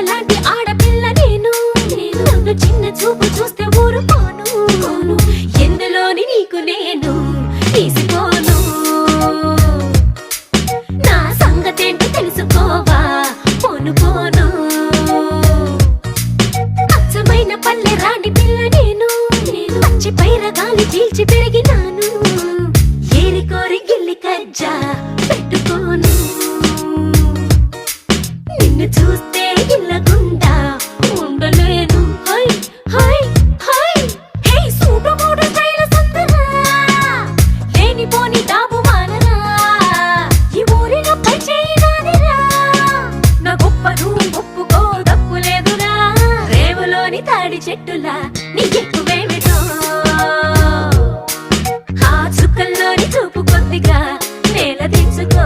అలాంటి ఆడపిల్ల నేను. నన్ను చిన్న చూపు చూస్తే ఊరుకోను. ఎందులోని నీకు నేను తీసుకోను? నా సంగతేంటి తెలుసుకోవా? పోను పోను అచ్చమైన పల్లె రాణి పిల్ల నేను. పచ్చి పైర గాలి పీల్చి పెరిగినాను తాడి చెట్టులా నీ ఎక్కువేమిటో ఆ చుక్కల్లోని చూపు కొద్దిగా నేల దించుకో.